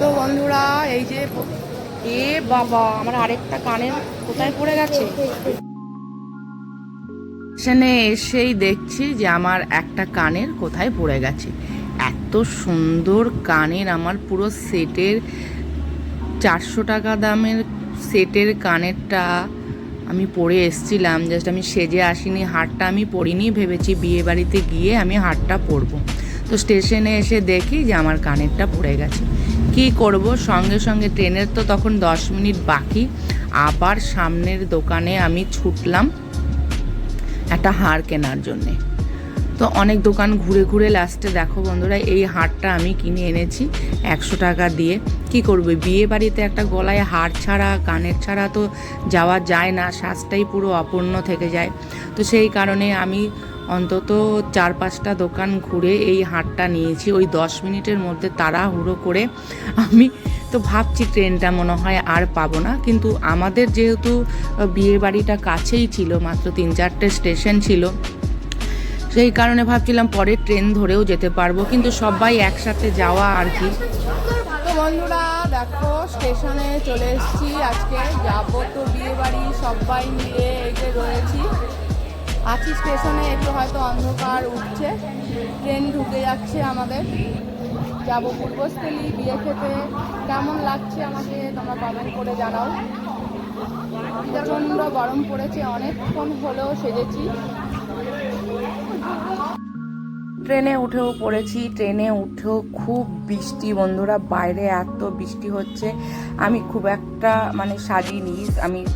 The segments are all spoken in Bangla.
তো বন্ধুরা, এই যে এ বাবা, আমার আরেকটা কানের কোথায় পড়ে গেছে? সেখানে এসেই দেখছি যে আমার একটা কানের কোথায় পড়ে গেছে। এত সুন্দর কানের, আমার পুরো সেটের চারশো টাকা দামের সেটের কানেরটা আমি পরে এসছিলাম। জাস্ট আমি সেজে আসিনি, হারটা আমি পরিনি, ভেবেছি বিয়ে বাড়িতে গিয়ে আমি হারটা পরবো। তো স্টেশনে এসে দেখি যে আমার কানেরটা পড়ে গেছে। কি করব, সঙ্গে সঙ্গে ট্রেনের তো তখন দশ মিনিট বাকি। আবার সামনের দোকানে আমি ছুটলাম একটা হার কেনার জন্যে। তো অনেক দোকান ঘুরে ঘুরে লাস্টে দেখো বন্ধুরা, এই হারটা আমি কিনে এনেছি একশো টাকা দিয়ে। কি করবে, বিয়ে বাড়িতে একটা গলায় হার ছাড়া, কানের ছাড়া তো যাওয়া যায় না, সাজটাই পুরো অপূর্ণ থেকে যায়। তো সেই কারণে আমি অন্তত চার পাঁচটা দোকান ঘুরে এই হারটা নিয়েছি। ওই দশ মিনিটের মধ্যে তাড়াহুড়ো করে আমি তো ভাবছি ট্রেনটা মনে হয় আর পাবো না। কিন্তু আমাদের যেহেতু বিয়ে বাড়িটা কাছেই ছিল, মাত্র তিন চারটে স্টেশন ছিল, সেই কারণে ভাবছিলাম পরে ট্রেন ধরেও যেতে পারব। কিন্তু সবাই একসাথে যাওয়া আর কি। বন্ধুরা, দেখো স্টেশনে চলে এসেছি। আজকে যাব তো বিয়ে বাড়ি সবাই মিলে এই যে রয়েছি। আছি স্টেশনে, একটু হয়তো অন্ধকার উঠছে। ট্রেন ঢুকে যাচ্ছে আমাদের। যাব পূর্বস্থলী, বিয়ে খেতে। কেমন লাগছে আমাকে তোমরা কমেন্ট করে জানাও। প্রচণ্ড গরম পড়েছে, অনেকক্ষণ হলেও সেজেছি। ট্রেনে উঠেও পড়েছি, ট্রেনে উঠেও খুব বৃষ্টি। বন্ধুরা, বাইরে এত বৃষ্টি হচ্ছে, আমি খুব একটা মানে সাজিনি আমি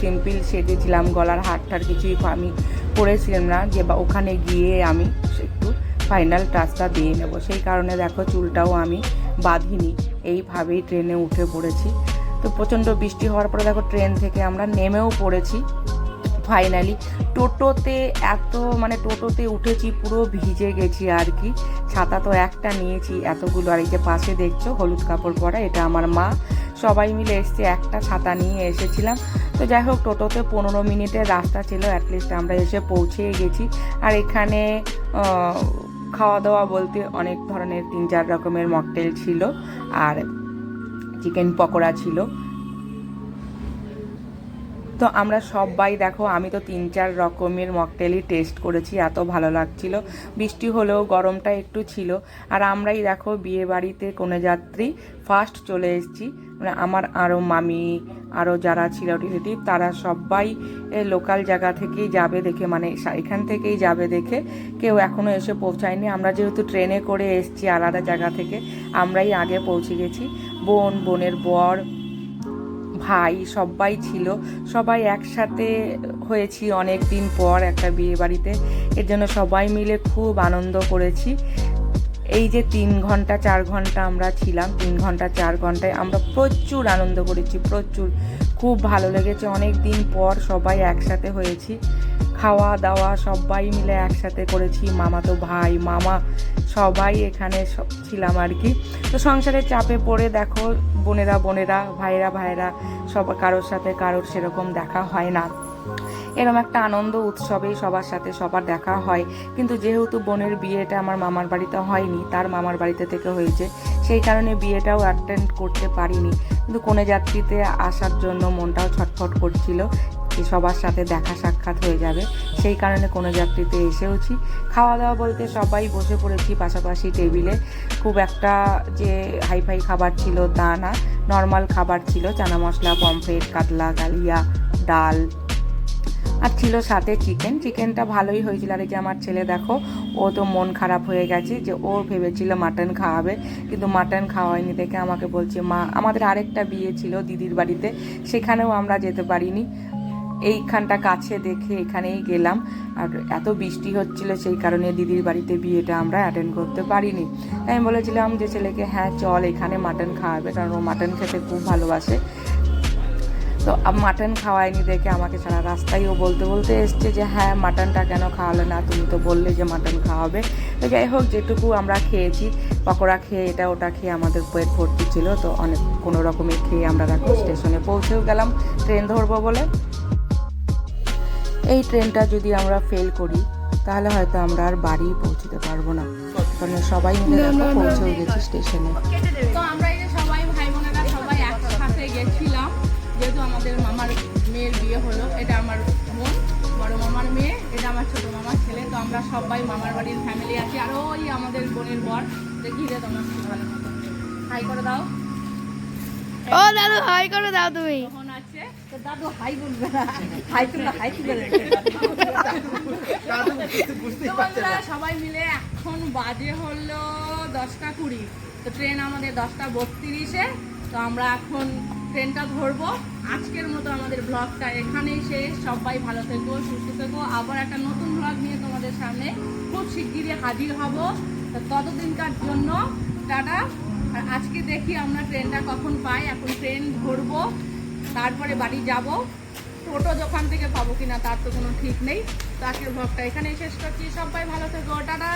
সিম্পল সেজেছিলাম, গলার হারটার কিছুই আমি পরেছিলাম না। যে বা, ওখানে গিয়ে আমি একটু ফাইনাল টাচটা দিয়ে নেব। সেই কারণে দেখো, চুলটাও আমি বাঁধিনি। এইভাবেই ট্রেনে উঠে পড়েছি। তো প্রচণ্ড বৃষ্টি হওয়ার পরে দেখো, ট্রেন থেকে আমরা নেমেও পড়েছি। ফাইনালি টোটোতে এত মানে টোটোতে উঠেছি, পুরো ভিজে গেছি আর কি। ছাতা তো একটা নিয়েছি এতগুলো, আর এই যে পাশে দেখছ, হলুদ কাপড় পরা, এটা আমার মা। সবাই মিলে এসছে, একটা ছাতা নিয়ে এসেছিলাম। তো যাই হোক, টোটোতে পনেরো মিনিটের রাস্তা ছিল অ্যাটলিস্ট আমরা এসে পৌঁছে গেছি। আর এখানে খাওয়া দাওয়া বলতে অনেক ধরনের তিন চার রকমের মকটেল ছিল, আর চিকেন পকোড়া ছিল। তো আমরা সবাই দেখো, আমি তো তিন চার রকমের মকটেলই টেস্ট করেছি, এত ভালো লাগছিল। বৃষ্টি হলেও গরমটা একটু ছিল। আর আমরাই দেখো, বিয়ে বাড়িতে কোনে যাত্রী ফার্স্ট চলে এসেছি। মানে আমার আরও মামি আরও যারা ছিল রিলেটিভ তারা সবাই লোকাল জায়গা থেকেই যাবে দেখে মানে এখান থেকেই যাবে দেখে কেউ এখনও এসে পৌঁছায়নি। আমরা যেহেতু ট্রেনে করে এসছি আলাদা জায়গা থেকে, আমরাই আগে পৌঁছে গেছি। বোন, বোনের বর ভাই সবাই ছিল। সবাই একসাথে হয়েছি অনেক দিন পর একটা বিয়ে বাড়িতে। এর জন্য সবাই মিলে খুব আনন্দ করেছি। এই যে তিন ঘণ্টা, চার ঘণ্টা আমরা ছিলাম, তিন ঘণ্টা, চার ঘন্টায় আমরা প্রচুর আনন্দ করেছি, প্রচুর। খুব ভালো লেগেছে। অনেক দিন পর সবাই একসাথে হয়েছি। খাওয়া দাওয়া সবাই মিলে একসাথে করেছি, মামা তো ভাই, মামা সবাই এখানে ছিলাম আর কি। তো সংসারের চাপে পড়ে দেখো, বোনেরা বোনেরা ভাইরা ভাইরা সব, কারোর সাথে কারোর সেরকম দেখা হয় না। এরকম একটা আনন্দ উৎসবেই সবার সাথে সবার দেখা হয়। কিন্তু যেহেতু বোনের বিয়েটা আমার মামার বাড়িতে হয়নি, তার মামার বাড়িতে থেকে হয়েছে, সেই কারণে বিয়েটাও অ্যাটেন্ড করতে পারিনি। কিন্তু কোনে যাত্রীতে আসার জন্য মনটাও ছটফট করছিল। সবার সাথে দেখা সাক্ষাৎ হয়ে যাবে। সেই কারণে কোনো যাত্রীতে এসেওছি। খাওয়া দাওয়া বলতে সবাই বসে পড়েছি, পাশাপাশি টেবিলে। খুব একটা যে হাইফাই খাবার ছিল তা না। নর্মাল খাবার ছিল, চানা মশলা, পমফ্রেট, কাতলা, কালিয়া, ডাল। আর ছিল সাথে চিকেন। চিকেনটা ভালোই হয়েছিল। আর যে আমার ছেলে দেখো, ও তো মন খারাপ হয়ে গেছে যে ও ভেবেছিল মাটন খাওয়াবে। কিন্তু মাটন খাওয়ায়নি দেখে আমাকে বলছে, মা, আমাদের আরেকটা বিয়ে ছিল দিদির বাড়িতে। সেখানেও আমরা যেতে পারিনি। এইখানটা কাছে দেখে এখানেই গেলাম। আর এত বৃষ্টি হচ্ছিল, সেই কারণে দিদির বাড়িতে বিয়েটা আমরা অ্যাটেন্ড করতে পারিনি। তাই আমি বলেছিলাম যে ছেলেকে হ্যাঁ চল, এখানে মাটন খাওয়াবে। কারণ ও মাটন খেতে খুব ভালোবাসে। তো মাটন খাওয়ায়নি দেখে আমাকে সারা রাস্তায় ও বলতে বলতে এসছে যে হ্যাঁ মাটনটা কেন খাওয়ালে না? তুমি তো বললে যে মাটন খাওয়াবে। তো যাই হোক, যেটুকু আমরা খেয়েছি, পকোড়া খেয়ে এটা ওটা খেয়ে আমাদের পেট ভর্তি ছিল। তো অনেক, কোনো রকমে খেয়ে আমরা স্টেশনে পৌঁছেও গেলাম। ট্রেন ধরবো বলে। এই ট্রেনটা যদি আমরা ফেল করি তাহলে হয়তো আমরা আর বাড়ি পৌঁছতে পারব না। কারণ সবাই মিলে আমরা গেছি স্টেশনে। তো আমরা এই যে সবাই ভাই বোনেরা সবাই একসাথে গেছিলাম। যেহেতু আমাদের মামার মেয়ের বিয়ে হলো এটা আমার বোন বড় মামার মেয়ে এটা আমার ছোট মামার ছেলে। তো আমরা সবাই মামার বাড়ির ফ্যামিলি আছি। আর ওই আমাদের বোনের বর দেখি রে তোমার হাই করে দাও। ও দাদু হাই করে দাও তুমি। দাদু হাই বলবে না। হাই তুলে হাই তুলে রেখে তো বন্ধুরা সবাই মিলে এখন বাজে হলো দশটা কুড়ি। তো ট্রেন আমাদের দশটা বত্রিশে। তো আমরা এখন ট্রেনটা ধরবো। আজকের মতো আমাদের ব্লগটা এখানেই শেষ। সবাই ভালো থেকো সুস্থ থেকো। আবার একটা নতুন ব্লগ নিয়ে তোমাদের সামনে খুব শিগগিরই হাজির হব। তো ততদিনকার জন্য টাটা। আর আজকে দেখি আমরা ট্রেনটা কখন পাই। এখন ট্রেন ধরবো। তারপরে বাড়ি যাব। টোটো দোকান থেকে পাবো কিনা তার তো কোনো ঠিক নেই। তো আজকের ভ্লগটা এখানেই শেষ করছি। সবাই ভালো থেকো। টাটা।